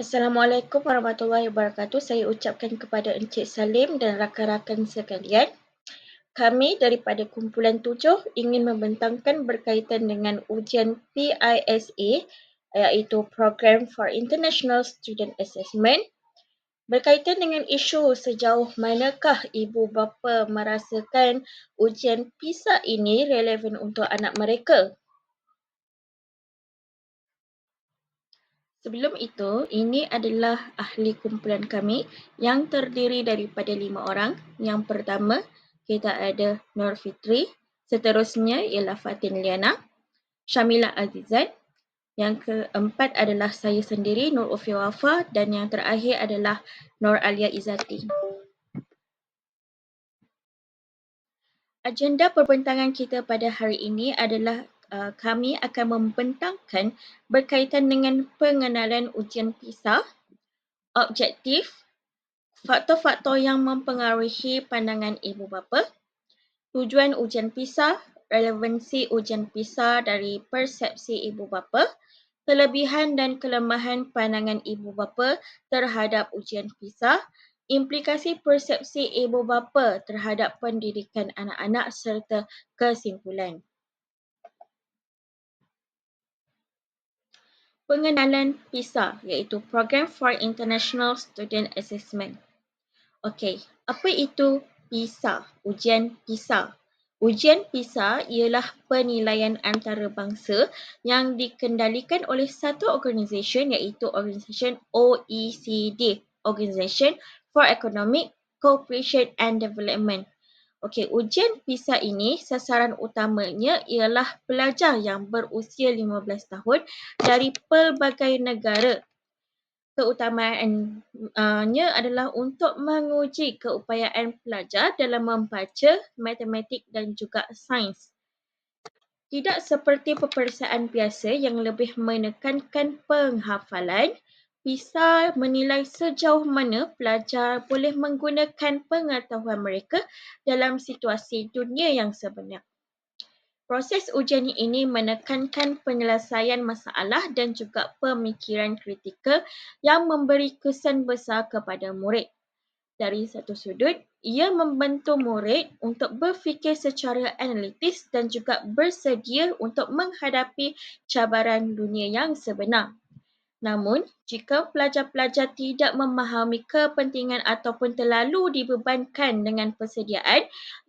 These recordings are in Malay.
Assalamualaikum warahmatullahi wabarakatuh. Saya ucapkan kepada Encik Salim dan rakan-rakan sekalian. Kami daripada kumpulan tujuh ingin membentangkan berkaitan dengan ujian PISA iaitu Program for International Student Assessment berkaitan dengan isu sejauh manakah ibu bapa merasakan ujian PISA ini relevan untuk anak mereka. Sebelum itu, ini adalah ahli kumpulan kami yang terdiri daripada lima orang. Yang pertama, kita ada Nur Fitri. Seterusnya ialah Fatin Liana, Syamila Azizat. Yang keempat adalah saya sendiri, Nur Ufi Wafa. Dan yang terakhir adalah Nur Alia Izati. Agenda perbentangan kita pada hari ini adalah uh, kami akan membentangkan berkaitan dengan pengenalan ujian PISA, objektif, faktor-faktor yang mempengaruhi pandangan ibu bapa, tujuan ujian PISA, relevansi ujian PISA dari persepsi ibu bapa, kelebihan dan kelemahan pandangan ibu bapa terhadap ujian PISA, implikasi persepsi ibu bapa terhadap pendidikan anak-anak serta kesimpulan. Pengenalan PISA iaitu Program for International Student Assessment. Okey, apa itu PISA? Ujian PISA. Ujian PISA ialah penilaian antarabangsa yang dikendalikan oleh satu organisasi iaitu organisasi OECD, Organization for Economic Cooperation and Development. Okey, ujian PISA ini sasaran utamanya ialah pelajar yang berusia 15 tahun dari pelbagai negara. Keutamaannya adalah untuk menguji keupayaan pelajar dalam membaca, matematik dan juga sains. Tidak seperti peperiksaan biasa yang lebih menekankan penghafalan, PISA menilai sejauh mana pelajar boleh menggunakan pengetahuan mereka dalam situasi dunia yang sebenar. Proses ujian ini menekankan penyelesaian masalah dan juga pemikiran kritikal yang memberi kesan besar kepada murid. Dari satu sudut, ia membantu murid untuk berfikir secara analitis dan juga bersedia untuk menghadapi cabaran dunia yang sebenar. Namun, jika pelajar-pelajar tidak memahami kepentingan ataupun terlalu dibebankan dengan persediaan,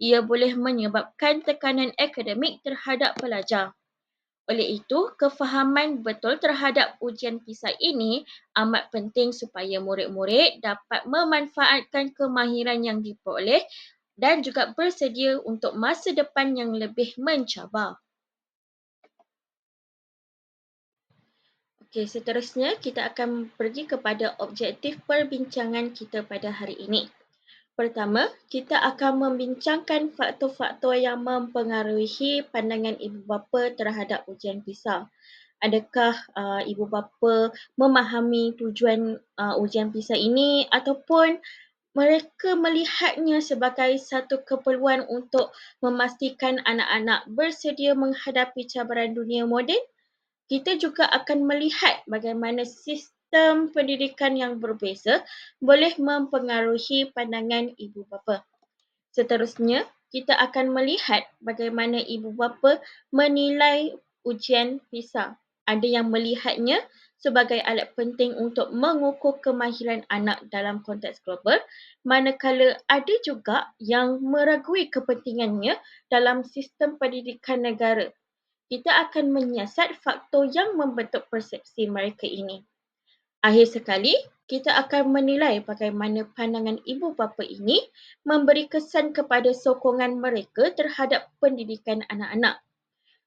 ia boleh menyebabkan tekanan akademik terhadap pelajar. Oleh itu, kefahaman betul terhadap ujian PISA ini amat penting supaya murid-murid dapat memanfaatkan kemahiran yang diperoleh dan juga bersedia untuk masa depan yang lebih mencabar. Okey, seterusnya kita akan pergi kepada objektif perbincangan kita pada hari ini. Pertama, kita akan membincangkan faktor-faktor yang mempengaruhi pandangan ibu bapa terhadap ujian PISA. Adakah uh, ibu bapa memahami tujuan uh, ujian PISA ini ataupun mereka melihatnya sebagai satu keperluan untuk memastikan anak-anak bersedia menghadapi cabaran dunia moden kita juga akan melihat bagaimana sistem pendidikan yang berbeza boleh mempengaruhi pandangan ibu bapa. Seterusnya, kita akan melihat bagaimana ibu bapa menilai ujian PISA. Ada yang melihatnya sebagai alat penting untuk mengukur kemahiran anak dalam konteks global, manakala ada juga yang meragui kepentingannya dalam sistem pendidikan negara kita akan menyiasat faktor yang membentuk persepsi mereka ini. Akhir sekali, kita akan menilai bagaimana pandangan ibu bapa ini memberi kesan kepada sokongan mereka terhadap pendidikan anak-anak.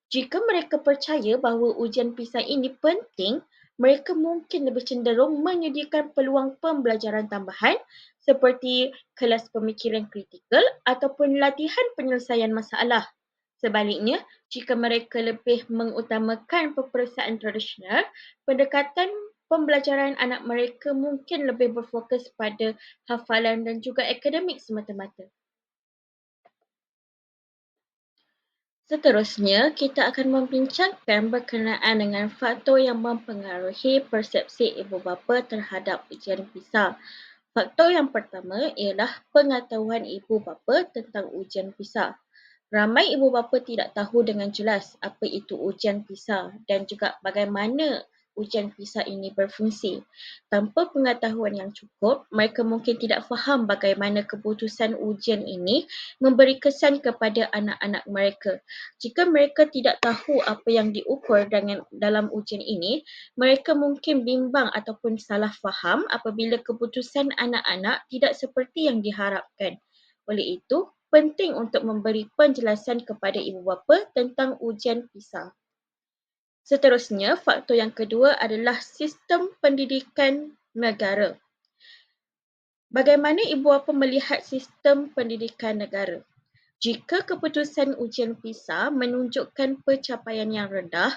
Jika mereka percaya bahawa ujian PISA ini penting, mereka mungkin lebih cenderung menyediakan peluang pembelajaran tambahan seperti kelas pemikiran kritikal ataupun latihan penyelesaian masalah. Sebaliknya, jika mereka lebih mengutamakan peperiksaan tradisional, pendekatan pembelajaran anak mereka mungkin lebih berfokus pada hafalan dan juga akademik semata-mata. Seterusnya, kita akan membincangkan berkenaan dengan faktor yang mempengaruhi persepsi ibu bapa terhadap ujian PISA. Faktor yang pertama ialah pengetahuan ibu bapa tentang ujian PISA. Ramai ibu bapa tidak tahu dengan jelas apa itu ujian PISA dan juga bagaimana ujian PISA ini berfungsi. Tanpa pengetahuan yang cukup, mereka mungkin tidak faham bagaimana keputusan ujian ini memberi kesan kepada anak-anak mereka. Jika mereka tidak tahu apa yang diukur dengan dalam ujian ini, mereka mungkin bimbang ataupun salah faham apabila keputusan anak-anak tidak seperti yang diharapkan. Oleh itu, penting untuk memberi penjelasan kepada ibu bapa tentang ujian PISA. Seterusnya, faktor yang kedua adalah sistem pendidikan negara. Bagaimana ibu bapa melihat sistem pendidikan negara? Jika keputusan ujian PISA menunjukkan pencapaian yang rendah,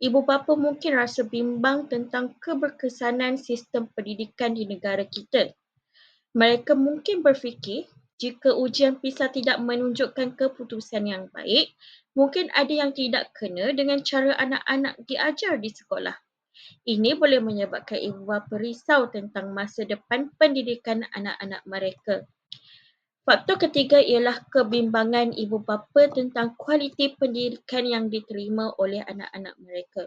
ibu bapa mungkin rasa bimbang tentang keberkesanan sistem pendidikan di negara kita. Mereka mungkin berfikir jika ujian PISA tidak menunjukkan keputusan yang baik, mungkin ada yang tidak kena dengan cara anak-anak diajar di sekolah. Ini boleh menyebabkan ibu bapa risau tentang masa depan pendidikan anak-anak mereka. Faktor ketiga ialah kebimbangan ibu bapa tentang kualiti pendidikan yang diterima oleh anak-anak mereka.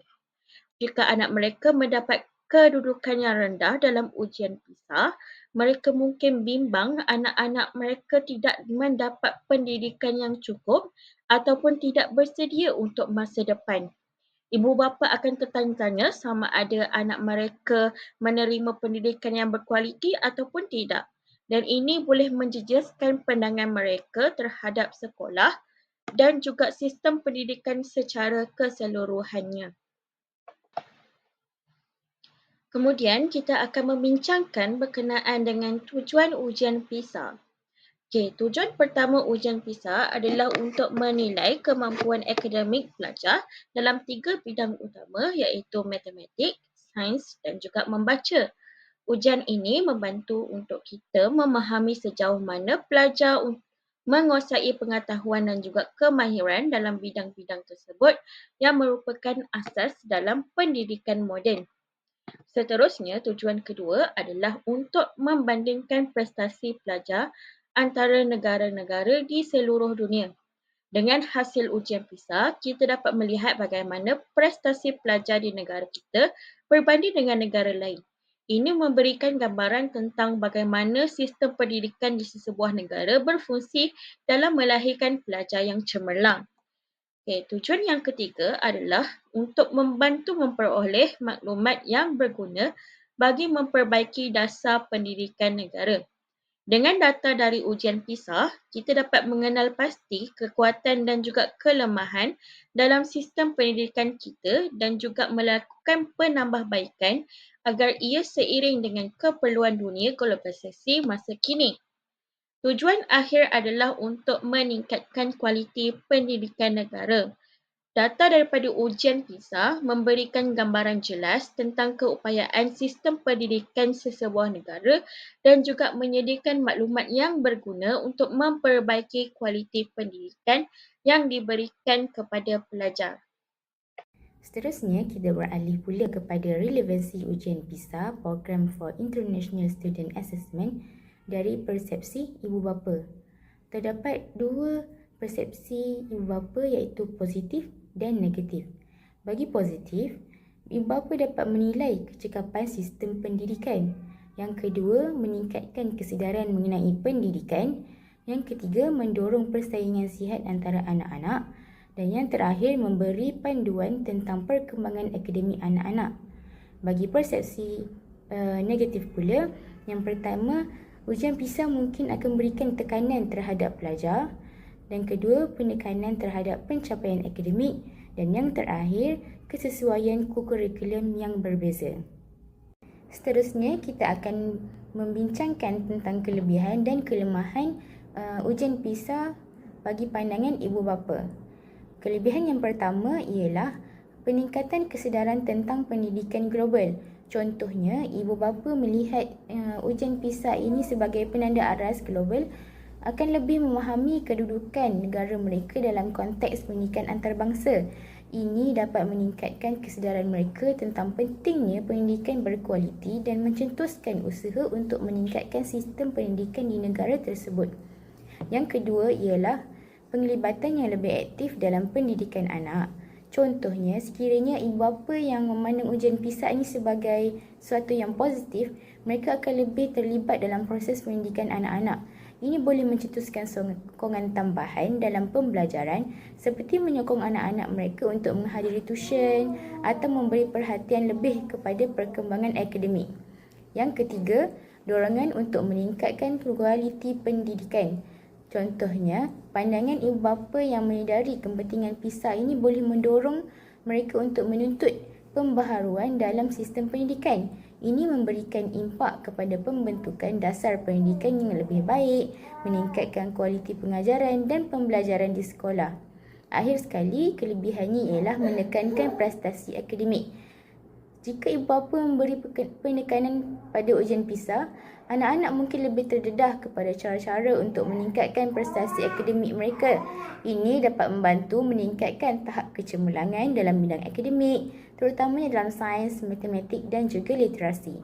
Jika anak mereka mendapat kedudukan yang rendah dalam ujian PISA, mereka mungkin bimbang anak-anak mereka tidak mendapat pendidikan yang cukup ataupun tidak bersedia untuk masa depan. Ibu bapa akan tertanya-tanya sama ada anak mereka menerima pendidikan yang berkualiti ataupun tidak. Dan ini boleh menjejaskan pandangan mereka terhadap sekolah dan juga sistem pendidikan secara keseluruhannya. Kemudian kita akan membincangkan berkenaan dengan tujuan ujian PISA. Okey, tujuan pertama ujian PISA adalah untuk menilai kemampuan akademik pelajar dalam tiga bidang utama iaitu matematik, sains dan juga membaca. Ujian ini membantu untuk kita memahami sejauh mana pelajar menguasai pengetahuan dan juga kemahiran dalam bidang-bidang tersebut yang merupakan asas dalam pendidikan moden. Seterusnya, tujuan kedua adalah untuk membandingkan prestasi pelajar antara negara-negara di seluruh dunia. Dengan hasil ujian PISA, kita dapat melihat bagaimana prestasi pelajar di negara kita berbanding dengan negara lain. Ini memberikan gambaran tentang bagaimana sistem pendidikan di sesebuah negara berfungsi dalam melahirkan pelajar yang cemerlang. Okay, tujuan yang ketiga adalah untuk membantu memperoleh maklumat yang berguna bagi memperbaiki dasar pendidikan negara. Dengan data dari ujian PISA, kita dapat mengenal pasti kekuatan dan juga kelemahan dalam sistem pendidikan kita dan juga melakukan penambahbaikan agar ia seiring dengan keperluan dunia globalisasi masa kini. Tujuan akhir adalah untuk meningkatkan kualiti pendidikan negara. Data daripada ujian PISA memberikan gambaran jelas tentang keupayaan sistem pendidikan sesebuah negara dan juga menyediakan maklumat yang berguna untuk memperbaiki kualiti pendidikan yang diberikan kepada pelajar. Seterusnya, kita beralih pula kepada relevansi ujian PISA, Program for International Student Assessment dari persepsi ibu bapa. Terdapat dua persepsi ibu bapa iaitu positif dan negatif. Bagi positif, ibu bapa dapat menilai kecekapan sistem pendidikan. Yang kedua, meningkatkan kesedaran mengenai pendidikan. Yang ketiga, mendorong persaingan sihat antara anak-anak. Dan yang terakhir, memberi panduan tentang perkembangan akademik anak-anak. Bagi persepsi uh, negatif pula, yang pertama, Ujian PISA mungkin akan memberikan tekanan terhadap pelajar dan kedua penekanan terhadap pencapaian akademik dan yang terakhir kesesuaian kurikulum yang berbeza. Seterusnya kita akan membincangkan tentang kelebihan dan kelemahan uh, ujian PISA bagi pandangan ibu bapa. Kelebihan yang pertama ialah peningkatan kesedaran tentang pendidikan global Contohnya, ibu bapa melihat uh, ujian PISA ini sebagai penanda aras global akan lebih memahami kedudukan negara mereka dalam konteks pendidikan antarabangsa. Ini dapat meningkatkan kesedaran mereka tentang pentingnya pendidikan berkualiti dan mencetuskan usaha untuk meningkatkan sistem pendidikan di negara tersebut. Yang kedua ialah penglibatan yang lebih aktif dalam pendidikan anak. Contohnya, sekiranya ibu bapa yang memandang ujian PISA ini sebagai sesuatu yang positif, mereka akan lebih terlibat dalam proses pendidikan anak-anak. Ini boleh mencetuskan sokongan tambahan dalam pembelajaran seperti menyokong anak-anak mereka untuk menghadiri tuition atau memberi perhatian lebih kepada perkembangan akademik. Yang ketiga, dorongan untuk meningkatkan kualiti pendidikan. Contohnya, pandangan ibu bapa yang menyedari kepentingan PISA ini boleh mendorong mereka untuk menuntut pembaharuan dalam sistem pendidikan. Ini memberikan impak kepada pembentukan dasar pendidikan yang lebih baik, meningkatkan kualiti pengajaran dan pembelajaran di sekolah. Akhir sekali, kelebihannya ialah menekankan prestasi akademik. Jika ibu bapa memberi penekanan pada ujian PISA, anak-anak mungkin lebih terdedah kepada cara-cara untuk meningkatkan prestasi akademik mereka. Ini dapat membantu meningkatkan tahap kecemerlangan dalam bidang akademik, terutamanya dalam sains, matematik dan juga literasi.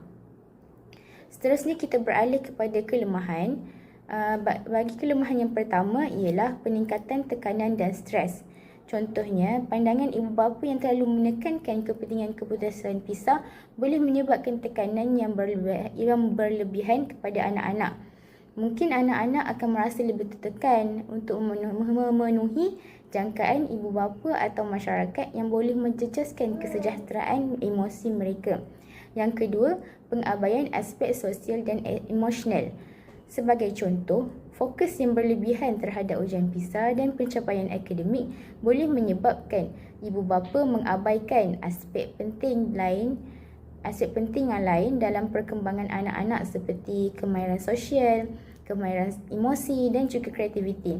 Seterusnya kita beralih kepada kelemahan. Uh, bagi kelemahan yang pertama ialah peningkatan tekanan dan stres. Contohnya, pandangan ibu bapa yang terlalu menekankan kepentingan keputusan pisah boleh menyebabkan tekanan yang, berlebih, yang berlebihan kepada anak-anak. Mungkin anak-anak akan merasa lebih tertekan untuk memenuhi jangkaan ibu bapa atau masyarakat yang boleh menjejaskan kesejahteraan emosi mereka. Yang kedua, pengabaian aspek sosial dan e-, emosional. Sebagai contoh, fokus yang berlebihan terhadap ujian PISA dan pencapaian akademik boleh menyebabkan ibu bapa mengabaikan aspek penting lain aspek penting yang lain dalam perkembangan anak-anak seperti kemahiran sosial, kemahiran emosi dan juga kreativiti.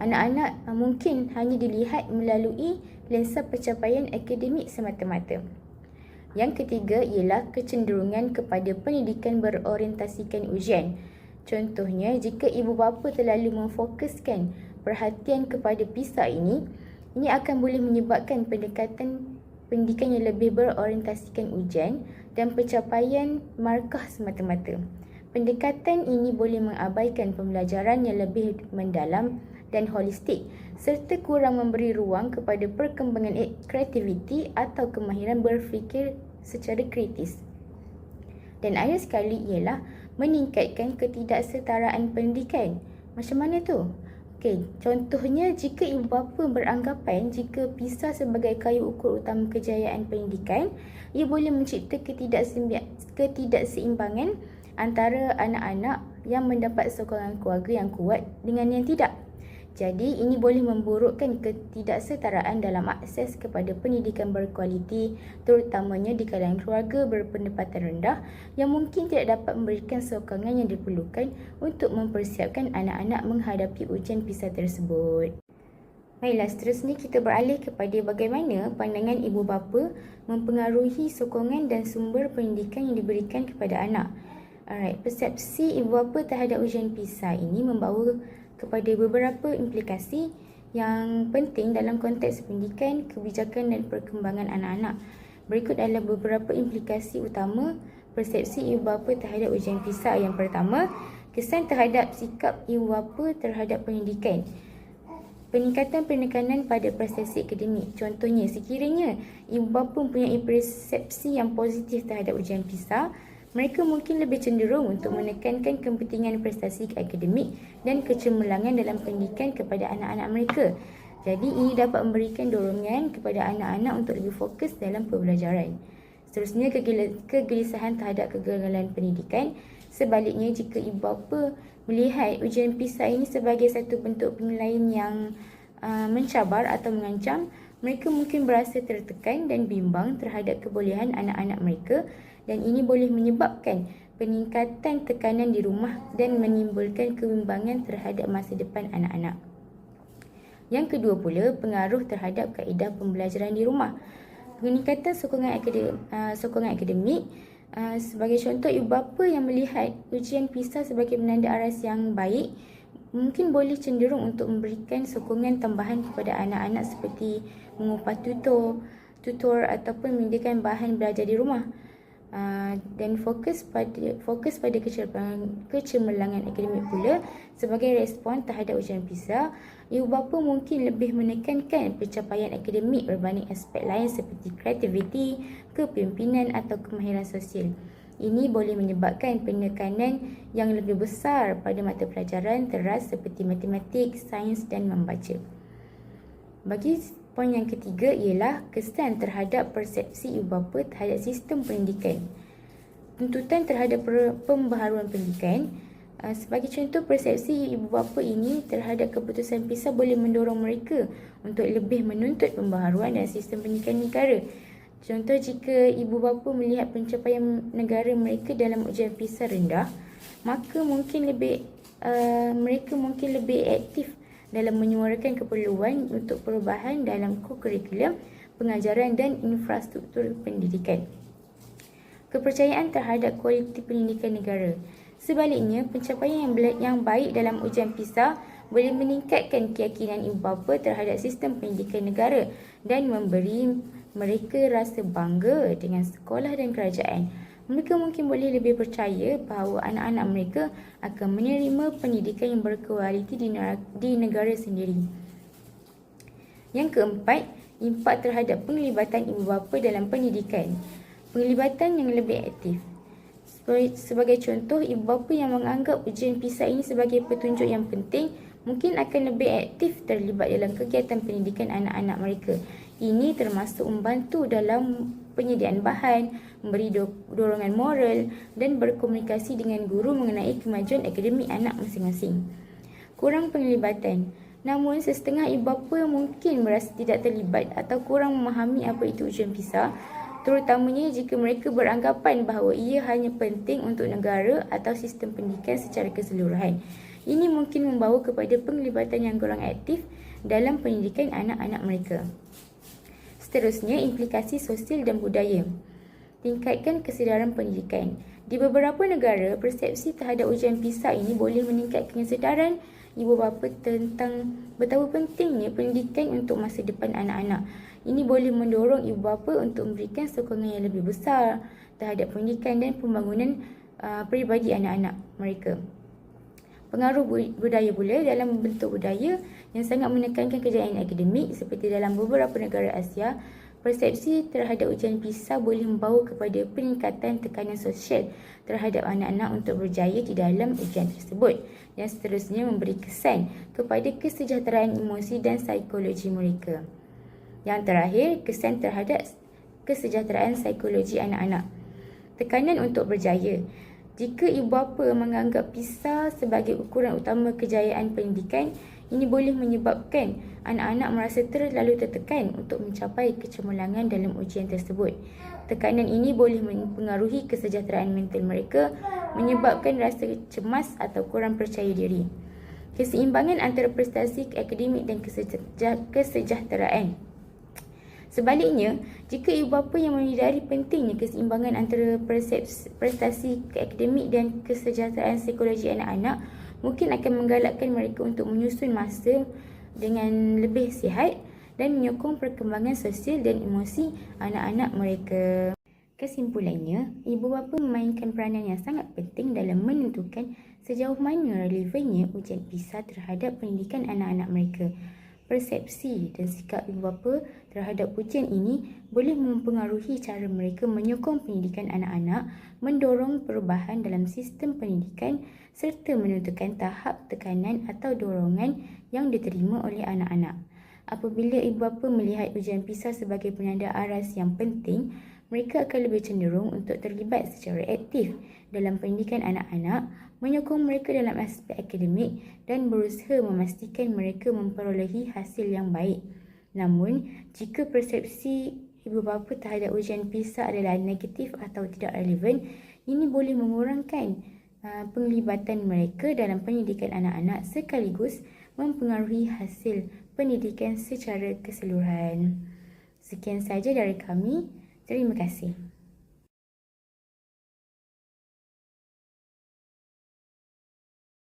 Anak-anak mungkin hanya dilihat melalui lensa pencapaian akademik semata-mata. Yang ketiga ialah kecenderungan kepada pendidikan berorientasikan ujian. Contohnya, jika ibu bapa terlalu memfokuskan perhatian kepada PISA ini, ini akan boleh menyebabkan pendekatan pendidikan yang lebih berorientasikan ujian dan pencapaian markah semata-mata. Pendekatan ini boleh mengabaikan pembelajaran yang lebih mendalam dan holistik serta kurang memberi ruang kepada perkembangan kreativiti atau kemahiran berfikir secara kritis. Dan akhir sekali ialah meningkatkan ketidaksetaraan pendidikan. Macam mana tu? Okey, contohnya jika ibu bapa beranggapan jika PISA sebagai kayu ukur utama kejayaan pendidikan, ia boleh mencipta ketidakseimbangan antara anak-anak yang mendapat sokongan keluarga yang kuat dengan yang tidak. Jadi ini boleh memburukkan ketidaksetaraan dalam akses kepada pendidikan berkualiti terutamanya di kalangan keluarga berpendapatan rendah yang mungkin tidak dapat memberikan sokongan yang diperlukan untuk mempersiapkan anak-anak menghadapi ujian PISA tersebut. Baiklah, seterusnya kita beralih kepada bagaimana pandangan ibu bapa mempengaruhi sokongan dan sumber pendidikan yang diberikan kepada anak. Alright, persepsi ibu bapa terhadap ujian PISA ini membawa kepada beberapa implikasi yang penting dalam konteks pendidikan, kebijakan dan perkembangan anak-anak. Berikut adalah beberapa implikasi utama persepsi ibu bapa terhadap ujian PISA. Yang pertama, kesan terhadap sikap ibu bapa terhadap pendidikan. Peningkatan penekanan pada prestasi akademik. Contohnya, sekiranya ibu bapa mempunyai persepsi yang positif terhadap ujian PISA, mereka mungkin lebih cenderung untuk menekankan kepentingan prestasi akademik dan kecemerlangan dalam pendidikan kepada anak-anak mereka. Jadi ini dapat memberikan dorongan kepada anak-anak untuk lebih fokus dalam pembelajaran. Seterusnya kegelisahan terhadap kegagalan pendidikan. Sebaliknya jika ibu bapa melihat ujian PISA ini sebagai satu bentuk penilaian yang uh, mencabar atau mengancam, mereka mungkin berasa tertekan dan bimbang terhadap kebolehan anak-anak mereka dan ini boleh menyebabkan peningkatan tekanan di rumah dan menimbulkan kebimbangan terhadap masa depan anak-anak. Yang kedua pula, pengaruh terhadap kaedah pembelajaran di rumah. Peningkatan sokongan akademik, uh, sokongan akademik uh, sebagai contoh ibu bapa yang melihat ujian PISA sebagai penanda aras yang baik mungkin boleh cenderung untuk memberikan sokongan tambahan kepada anak-anak seperti mengupah tutor, tutor ataupun menyediakan bahan belajar di rumah. Uh, dan fokus pada fokus pada kecemerlangan, kecemerlangan akademik pula sebagai respon terhadap ujian PISA, ibu bapa mungkin lebih menekankan pencapaian akademik berbanding aspek lain seperti kreativiti, kepimpinan atau kemahiran sosial. Ini boleh menyebabkan penekanan yang lebih besar pada mata pelajaran teras seperti matematik, sains dan membaca. Bagi poin yang ketiga ialah kesan terhadap persepsi ibu bapa terhadap sistem pendidikan. Tuntutan terhadap pembaharuan pendidikan uh, sebagai contoh persepsi ibu bapa ini terhadap keputusan PISA boleh mendorong mereka untuk lebih menuntut pembaharuan dan sistem pendidikan negara Contoh jika ibu bapa melihat pencapaian negara mereka dalam ujian PISA rendah, maka mungkin lebih uh, mereka mungkin lebih aktif dalam menyuarakan keperluan untuk perubahan dalam kurikulum pengajaran dan infrastruktur pendidikan. Kepercayaan terhadap kualiti pendidikan negara. Sebaliknya, pencapaian yang, yang baik dalam ujian PISA boleh meningkatkan keyakinan ibu bapa terhadap sistem pendidikan negara dan memberi mereka rasa bangga dengan sekolah dan kerajaan. Mereka mungkin boleh lebih percaya bahawa anak-anak mereka akan menerima pendidikan yang berkualiti di negara sendiri. Yang keempat, impak terhadap penglibatan ibu bapa dalam pendidikan. Penglibatan yang lebih aktif. Sebagai contoh, ibu bapa yang menganggap ujian PISA ini sebagai petunjuk yang penting mungkin akan lebih aktif terlibat dalam kegiatan pendidikan anak-anak mereka. Ini termasuk membantu dalam penyediaan bahan, memberi dorongan moral dan berkomunikasi dengan guru mengenai kemajuan akademik anak masing-masing. Kurang penglibatan. Namun, sesetengah ibu bapa mungkin merasa tidak terlibat atau kurang memahami apa itu ujian PISA, terutamanya jika mereka beranggapan bahawa ia hanya penting untuk negara atau sistem pendidikan secara keseluruhan. Ini mungkin membawa kepada penglibatan yang kurang aktif dalam pendidikan anak-anak mereka. Seterusnya, implikasi sosial dan budaya. Tingkatkan kesedaran pendidikan. Di beberapa negara, persepsi terhadap ujian PISA ini boleh meningkatkan kesedaran ibu bapa tentang betapa pentingnya pendidikan untuk masa depan anak-anak. Ini boleh mendorong ibu bapa untuk memberikan sokongan yang lebih besar terhadap pendidikan dan pembangunan uh, peribadi anak-anak mereka. Pengaruh budaya pula dalam bentuk budaya yang sangat menekankan kejayaan akademik seperti dalam beberapa negara Asia, persepsi terhadap ujian PISA boleh membawa kepada peningkatan tekanan sosial terhadap anak-anak untuk berjaya di dalam ujian tersebut yang seterusnya memberi kesan kepada kesejahteraan emosi dan psikologi mereka. Yang terakhir, kesan terhadap kesejahteraan psikologi anak-anak. Tekanan untuk berjaya. Jika ibu bapa menganggap PISA sebagai ukuran utama kejayaan pendidikan, ini boleh menyebabkan anak-anak merasa terlalu tertekan untuk mencapai kecemerlangan dalam ujian tersebut. Tekanan ini boleh mempengaruhi kesejahteraan mental mereka, menyebabkan rasa cemas atau kurang percaya diri. Keseimbangan antara prestasi akademik dan kesejahteraan. Sebaliknya, jika ibu bapa yang menyedari pentingnya keseimbangan antara prestasi akademik dan kesejahteraan psikologi anak-anak, mungkin akan menggalakkan mereka untuk menyusun masa dengan lebih sihat dan menyokong perkembangan sosial dan emosi anak-anak mereka. Kesimpulannya, ibu bapa memainkan peranan yang sangat penting dalam menentukan sejauh mana relevannya ujian PISA terhadap pendidikan anak-anak mereka persepsi dan sikap ibu bapa terhadap ujian ini boleh mempengaruhi cara mereka menyokong pendidikan anak-anak, mendorong perubahan dalam sistem pendidikan serta menentukan tahap tekanan atau dorongan yang diterima oleh anak-anak. Apabila ibu bapa melihat ujian PISA sebagai penanda aras yang penting, mereka akan lebih cenderung untuk terlibat secara aktif dalam pendidikan anak-anak, menyokong mereka dalam aspek akademik dan berusaha memastikan mereka memperolehi hasil yang baik. Namun, jika persepsi ibu bapa terhadap ujian PISA adalah negatif atau tidak relevan, ini boleh mengurangkan uh, penglibatan mereka dalam pendidikan anak-anak sekaligus mempengaruhi hasil pendidikan secara keseluruhan. Sekian saja dari kami. Terima kasih.